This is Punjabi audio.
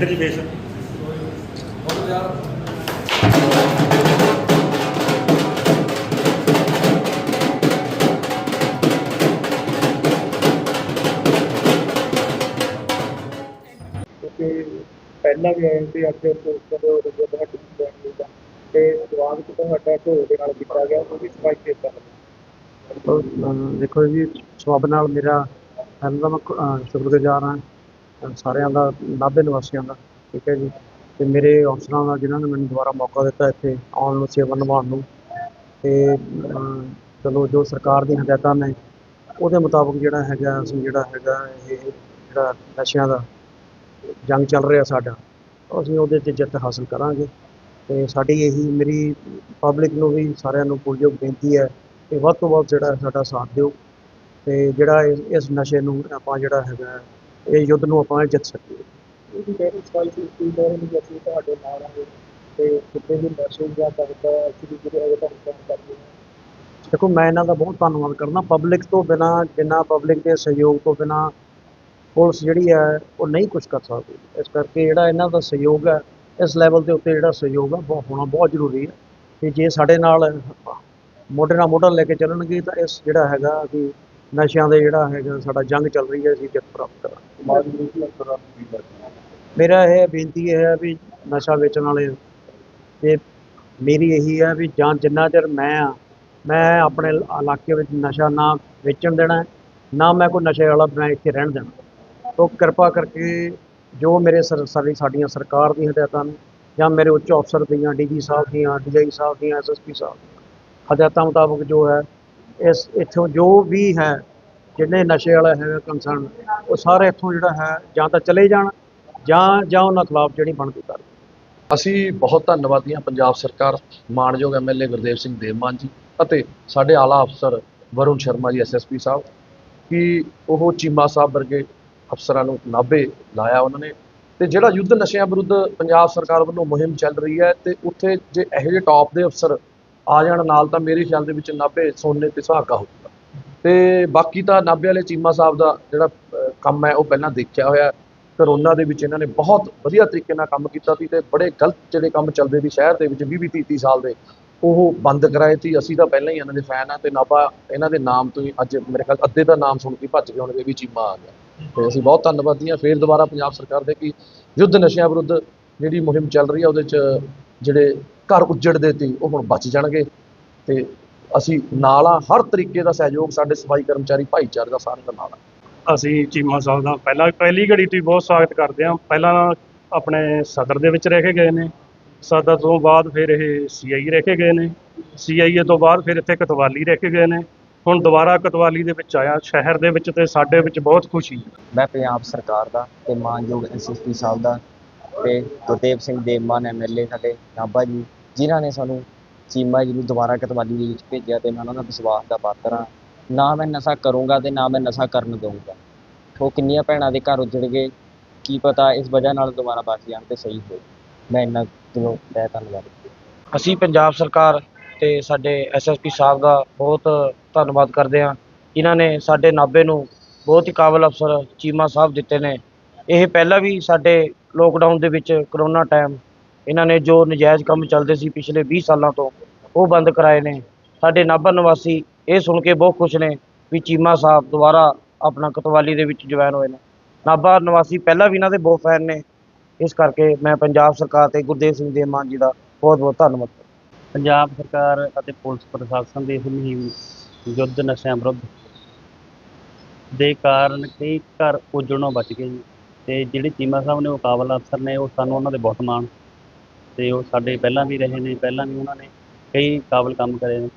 ਇੱਧਰ ਜੀ ਫੇਸ ਕਿਉਂਕਿ ਪਹਿਲਾਂ ਵੀ ਆਏ ਸੀ ਅੱਜ ਜਦੋਂ ਜਦੋਂ ਤੁਹਾਡੀ ਜੁਆਇਨ ਦਾ ਤੇ ਸਵਾਗਤ ਤੁਹਾਡਾ ਢੋਲ ਦੇ ਨਾਲ ਕੀਤਾ ਗਿਆ ਉਹ ਵੀ ਸਫ਼ਾਈ ਕੀਤਾ ਦੇਖੋ ਜੀ ਸਵਾਬ ਨਾਲ ਮੇਰਾ ਪਹਿਲਾਂ ਤਾਂ ਮੈਂ ਸ਼ੁਕਰਗੁਜ਼ਾਰ ਹਾਂ। ਸਾਰਿਆਂ ਦਾ ਨਾਭੇ ਨਿਵਾਸੀਆਂ ਦਾ, ਠੀਕ ਹੈ ਜੀ। ਤੇ ਮੇਰੇ ਅਫਸਰਾਂ ਦਾ, ਜਿਨ੍ਹਾਂ ਨੇ ਮੈਨੂੰ ਦੁਬਾਰਾ ਮੌਕਾ ਦਿੱਤਾ ਇੱਥੇ ਆਉਣ ਨੂੰ, ਸੇਵਾ ਨਿਭਾਉਣ ਨੂੰ, ਤੇ ਚਲੋ, ਜੋ ਸਰਕਾਰ ਦੀਆਂ ਹਦਾਇਤਾਂ ਨੇ, ਉਹਦੇ ਮੁਤਾਬਕ ਜਿਹੜਾ ਹੈਗਾ, ਅਸੀਂ ਜਿਹੜਾ ਹੈਗਾ, ਇਹ ਜਿਹੜਾ ਨਸ਼ਿਆਂ ਦਾ ਜੰਗ ਚੱਲ ਰਿਹਾ ਸਾਡਾ, ਅਸੀਂ ਉਹਦੇ 'ਤੇ ਜਿੱਤ ਹਾਸਲ ਕਰਾਂਗੇ। ਤੇ ਸਾਡੀ ਇਹੀ, ਮੇਰੀ ਪਬਲਿਕ ਨੂੰ ਵੀ ਸਾਰਿਆਂ ਨੂੰ ਪੁਰਜੋਗ ਬੇਨਤੀ ਹੈ ਕਿ ਵੱਧ ਤੋਂ ਵੱਧ ਜਿਹੜਾ ਸਾਡਾ ਸਾਥ ਦਿਓ। ਤੇ ਜਿਹੜਾ ਇਸ ਇਸ ਨਸ਼ੇ ਨੂੰ ਆਪਾਂ ਜਿਹੜਾ ਹੈਗਾ ਇਹ ਯੁੱਧ ਨੂੰ ਆਪਾਂ ਜਿੱਤ ਸਕੀਏ। ਉਹਦੀ ਜਿਹੜੀ ਸਫ਼ਾਈ ਸੀ ਕੀ ਕਹਿ ਰਹੇ ਨੇ ਕਿ ਅਸੀਂ ਤੁਹਾਡੇ ਨਾਲ ਆਂਗੇ ਤੇ ਕਿਤੇ ਵੀ ਮੈਸੇਜ ਜਾਂ ਕਰਦਾ ਅਸੀਂ ਜਿਹੜੇ ਹੈਗੇ ਤੁਹਾਨੂੰ ਕੰਮ ਕਰਦੇ ਹਾਂ। ਦੇਖੋ ਮੈਂ ਇਹਨਾਂ ਦਾ ਬਹੁਤ ਧੰਨਵਾਦ ਕਰਦਾ। ਪਬਲਿਕ ਤੋਂ ਬਿਨਾ ਜਿੰਨਾ ਪਬਲਿਕ ਦੇ ਸਹਿਯੋਗ ਤੋਂ ਬਿਨਾ ਪੁਲਿਸ ਜਿਹੜੀ ਹੈ ਉਹ ਨਹੀਂ ਕੁਝ ਕਰ ਸਕਦੀ। ਇਸ ਕਰਕੇ ਜਿਹੜਾ ਇਹਨਾਂ ਦਾ ਸਹਿਯੋਗ ਹੈ ਇਸ ਲੈਵਲ ਦੇ ਉੱਤੇ ਜਿਹੜਾ ਸਹਿਯੋਗ ਹੈ ਬਹੁਤ ਹੋਣਾ ਬਹੁਤ ਜ਼ਰੂਰੀ ਹੈ। ਤੇ ਜੇ ਸਾਡੇ ਨਾਲ ਮੋਢੇ ਨਾਲ ਮੋਢਾ ਲੈ ਕੇ ਚੱਲਣਗੇ ਤਾਂ ਇਸ ਜਿਹੜਾ ਹੈਗਾ ਕਿ ਨਸ਼ਿਆਂ ਦੇ ਜਿਹੜਾ ਹੈਗਾ ਸਾਡਾ ਜੰਗ ਚੱਲ ਰਹੀ ਹੈ, ਅਸੀਂ ਜਿੱਤ ਪ੍ਰਾਪਤ ਕਰਾਂਗੇ। ਮੇਰਾ ਇਹ ਬੇਨਤੀ ਇਹ ਹੈ ਵੀ ਨਸ਼ਾ ਵੇਚਣ ਵਾਲੇ ਤੇ ਮੇਰੀ ਇਹੀ ਹੈ ਵੀ ਜਾਂ ਜਿੰਨਾ ਚਿਰ ਮੈਂ ਆ, ਮੈਂ ਆਪਣੇ ਇਲਾਕੇ ਵਿੱਚ ਨਸ਼ਾ ਨਾ ਵੇਚਣ ਦੇਣਾ, ਨਾ ਮੈਂ ਕੋਈ ਨਸ਼ੇ ਵਾਲਾ ਮੈਂ ਇੱਥੇ ਰਹਿਣ ਦੇਣਾ। ਤੋ ਕਿਰਪਾ ਕਰਕੇ ਜੋ ਮੇਰੇ ਸਰ ਸਾਡੀਆਂ ਸਰਕਾਰ ਦੀਆਂ ਹਦਾਇਤਾਂ ਨੇ ਜਾਂ ਮੇਰੇ ਉੱਚ ਅਫਸਰ ਦੀਆਂ ਡੀਜੀ ਸਾਹਿਬ ਦੀਆਂ ਡੀਆਈ ਸਾਹਿਬ ਦੀਆਂ ਐਸਐਸਪੀ ਸਾਹਿਬ ਦੀਆਂ ਹਦਾਇਤਾਂ ਮੁਤਾਬਕ ਜੋ ਹੈ ਇਸ ਇੱਥੋਂ ਜੋ ਵੀ ਹੈ, ਜਿੰਨੇ ਨਸ਼ੇ ਵਾਲਾ ਹੈ ਕੰਸਰਨ ਉਹ ਸਾਰੇ ਇੱਥੋਂ ਜਿਹੜਾ ਹੈ, ਜਾਂ ਤਾਂ ਚਲੇ ਜਾਣ, ਜਾਂ ਜਾਂ ਉਹਨਾਂ ਖਿਲਾਫ ਜਿਹੜੀ ਬਣਦੀ ਕਰ ਅਸੀਂ ਬਹੁਤ ਧੰਨਵਾਦੀ ਹਾਂ ਪੰਜਾਬ ਸਰਕਾਰ, ਮਾਨਯੋਗ ਐਮਐਲਏ ਗੁਰਦੇਵ ਸਿੰਘ ਦੇਵਮਾਨ ਜੀ ਅਤੇ ਸਾਡੇ ਆਲਾ ਅਫਸਰ ਵਰੁਣ ਸ਼ਰਮਾ ਜੀ ਐਸਐਸਪੀ ਸਾਹਿਬ, ਕਿ ਉਹ ਚੀਮਾ ਸਾਹਿਬ ਵਰਗੇ ਅਫਸਰਾਂ ਨੂੰ ਨਾਭੇ ਲਾਇਆ ਉਹਨਾਂ ਨੇ ਤੇ ਜਿਹੜਾ ਯੁੱਧ ਨਸ਼ਿਆਂ ਵਿਰੁੱਧ ਪੰਜਾਬ ਸਰਕਾਰ ਵੱਲੋਂ ਮੁਹਿੰਮ ਚੱਲ ਰਹੀ ਹੈ ਤੇ ਉੱਥੇ ਜੇ ਇਹੋ ਜਿਹੇ ਟੌਪ ਦੇ ਅਫਸਰ ਆ ਜਾਣ, ਨਾਲ ਤਾਂ ਮੇਰੇ ਖਿਆਲ ਦੇ ਵਿੱਚ ਨਾਭੇ ਸੋਨੇ ਤੇ ਸੁਹਾਗਾ ਹੋਊਗਾ। ਤੇ ਬਾਕੀ ਤਾਂ ਨਾਭੇ ਵਾਲੇ ਚੀਮਾ ਸਾਹਿਬ ਦਾ ਜਿਹੜਾ ਕੰਮ ਹੈ, ਉਹ ਪਹਿਲਾਂ ਦੇਖਿਆ ਹੋਇਆ ਕਰੋਨਾ ਦੇ ਵਿੱਚ ਇਹਨਾਂ ਨੇ ਬਹੁਤ ਵਧੀਆ ਤਰੀਕੇ ਨਾਲ ਕੰਮ ਕੀਤਾ ਸੀ ਤੇ ਬੜੇ ਗਲਤ ਜਿਹੜੇ ਕੰਮ ਚੱਲਦੇ ਸੀ ਸ਼ਹਿਰ ਦੇ ਵਿੱਚ 20 30 ਸਾਲ ਦੇ, ਉਹ ਬੰਦ ਕਰਾਏ ਸੀ। ਅਸੀਂ ਤਾਂ ਪਹਿਲਾਂ ਹੀ ਇਹਨਾਂ ਦੇ ਫੈਨ ਆ ਤੇ ਨਾਭਾ ਇਹਨਾਂ ਦੇ ਨਾਮ ਤੋਂ ਹੀ ਅੱਜ ਮੇਰੇ ਖਿਆਲ ਅੱਧੇ ਦਾ ਨਾਮ ਸੁਣ ਕੇ ਭੱਜ ਗਏ ਹੋਣਗੇ ਵੀ ਚੀਮਾ ਆ ਗਿਆ। ਤੇ ਅਸੀਂ ਬਹੁਤ ਧੰਨਵਾਦੀ ਹਾਂ। ਫੇਰ ਦੁਬਾਰਾ ਪੰਜਾਬ ਸਰਕਾਰ ਦੇ ਕਿ ਯੁੱਧ ਨਸ਼ਿਆਂ ਵਿਰੁੱਧ ਜਿਹੜੀ ਮੁਹਿੰਮ ਚੱਲ ਰਹੀ ਹੈ ਉਹਦੇ 'ਚ ਜਿਹੜੇ ਘਰ ਉੱਜੜਦੇ ਸੀ ਉਹ ਹੁਣ ਬਚ ਜਾਣਗੇ ਤੇ ਅਸੀਂ ਨਾਲ ਆ ਹਰ ਤਰੀਕੇ ਦਾ ਸਹਿਯੋਗ ਸਾਡੇ ਸਫ਼ਾਈ ਕਰਮਚਾਰੀ ਭਾਈਚਾਰੇ ਦਾ ਸਾਰਿਆਂ ਦਾ ਨਾਲ ਆ। ਅਸੀਂ ਚੀਮਾ ਸਾਹਿਬ ਦਾ ਪਹਿਲਾਂ ਪਹਿਲੀ ਘੜੀ ਤੋਂ ਹੀ ਬਹੁਤ ਸਵਾਗਤ ਕਰਦੇ ਹਾਂ। ਪਹਿਲਾਂ ਆਪਣੇ ਸਦਰ ਦੇ ਵਿੱਚ ਰਹਿ ਕੇ ਗਏ ਨੇ। ਸਦਰ ਤੋਂ ਬਾਅਦ ਫਿਰ ਇਹ ਸੀਆਈ ਰਹਿ ਕੇ ਗਏ ਨੇ। ਸੀਆਈਏ ਤੋਂ ਬਾਅਦ ਫਿਰ ਇੱਥੇ ਕਤਵਾਲੀ ਰਹਿ ਕੇ ਗਏ ਨੇ। ਹੁਣ ਦੁਬਾਰਾ ਕਤਵਾਲੀ ਦੇ ਵਿੱਚ ਆਇਆ ਸ਼ਹਿਰ ਦੇ ਵਿੱਚ ਤੇ ਸਾਡੇ ਵਿੱਚ ਬਹੁਤ ਖੁਸ਼ੀ ਹੈ। ਮੈਂ ਪੰਜਾਬ ਸਰਕਾਰ ਦਾ ਤੇ ਮਾਨਯੋਗ ਐਸਐਸਪੀ ਸਾਹਿਬ ਦਾ ਤੇ ਗੁਰਦੇਵ ਸਿੰਘ ਦੇਵਮਾਨ ਐਮਐਲਏ ਸਾਡੇ ਨਾਭਾ ਜੀ, ਜਿਨ੍ਹਾਂ ਨੇ ਸਾਨੂੰ ਚੀਮਾ ਜੀ ਨੂੰ ਦੁਬਾਰਾ ਕਤਵਾਲੀ ਦੇ ਵਿੱਚ ਭੇਜਿਆ ਤੇ ਮੈਂ ਉਹਨਾਂ ਦਾ ਵਿਸ਼ਵਾਸ ਦਾ ਪਾਤਰ ਹਾਂ। ਨਾ ਮੈਂ ਨਸ਼ਾ ਕਰੂੰਗਾ ਤੇ ਨਾ ਮੈਂ ਨਸ਼ਾ ਕਰਨ ਦਊਂਗਾ। ਉਹ ਕਿੰਨੀਆਂ ਭੈਣਾਂ ਦੇ ਘਰ ਉੱਜੜ ਗਏ, ਕੀ ਪਤਾ ਇਸ ਵਜ੍ਹਾ ਨਾਲ ਦੁਬਾਰਾ ਬਚ ਜਾਣ ਤੇ ਸਹੀ ਹੋਏ। ਮੈਂ ਇੰਨਾ ਦਿਲੋਂ ਤਹਿ ਧੰਨਵਾਦ ਅਸੀਂ ਪੰਜਾਬ ਸਰਕਾਰ ਤੇ ਸਾਡੇ ਐਸਐਸਪੀ ਸਾਹਿਬ ਦਾ ਬਹੁਤ ਧੰਨਵਾਦ ਕਰਦੇ ਹਾਂ। ਇਹਨਾਂ ਨੇ ਸਾਡੇ ਨਾਭੇ ਨੂੰ ਬਹੁਤ ਹੀ ਕਾਬਲ ਅਫਸਰ ਚੀਮਾ ਸਾਹਿਬ ਦਿੱਤੇ ਨੇ। ਇਹ ਪਹਿਲਾਂ ਵੀ ਸਾਡੇ ਲੋਕਡਾਊਨ ਦੇ ਵਿੱਚ ਕਰੋਨਾ ਟਾਈਮ ਇਹਨਾਂ ਨੇ ਜੋ ਨਜਾਇਜ਼ ਕੰਮ ਚੱਲਦੇ ਸੀ ਪਿਛਲੇ 20 ਸਾਲਾਂ ਤੋਂ, ਉਹ ਬੰਦ ਕਰਾਏ ਨੇ। ਸਾਡੇ ਨਾਭਾ ਨਿਵਾਸੀ ਇਹ ਸੁਣ ਕੇ ਬਹੁਤ ਖੁਸ਼ ਨੇ ਵੀ ਚੀਮਾ ਸਾਹਿਬ ਦੁਬਾਰਾ ਆਪਣਾ ਕਤਵਾਲੀ ਦੇ ਵਿੱਚ ਜੁਆਇਨ ਹੋਏ ਨੇ। ਨਾਭਾ ਨਿਵਾਸੀ ਪਹਿਲਾਂ ਵੀ ਇਹਨਾਂ ਦੇ ਬਹੁਤ ਫੈਨ ਨੇ। ਇਸ ਕਰਕੇ ਮੈਂ ਪੰਜਾਬ ਸਰਕਾਰ ਤੇ ਗੁਰਦੇਵ ਸਿੰਘ ਦੇ ਮਾਨ ਜੀ ਦਾ ਬਹੁਤ ਬਹੁਤ ਧੰਨਵਾਦ। ਪੰਜਾਬ ਸਰਕਾਰ ਅਤੇ ਪੁਲਿਸ ਪ੍ਰਸ਼ਾਸਨ ਦੀ ਇਸ ਮੁਹਿੰਮ ਯੁੱਧ ਨਸ਼ਿਆਂ ਵਿਰੁੱਧ ਦੇ ਕਾਰਨ ਕਈ ਘਰ ਉਜੜਨੋਂ ਬਚ ਗਏ ਜੀ। ਤੇ ਜਿਹੜੇ ਚੀਮਾ ਸਾਹਿਬ ਨੇ, ਉਹ ਕਾਬਲ ਅਫਸਰ ਨੇ, ਉਹ ਸਾਨੂੰ ਉਹਨਾਂ ਦੇ ਬਹੁਤ ਮਾਣ। ਤੇ ਉਹ ਸਾਡੇ ਪਹਿਲਾਂ ਵੀ ਰਹੇ ਨੇ, ਪਹਿਲਾਂ ਵੀ ਉਹਨਾਂ ਨੇ ਕਈ ਕਾਬਲ ਕੰਮ ਕਰੇ ਨੇ।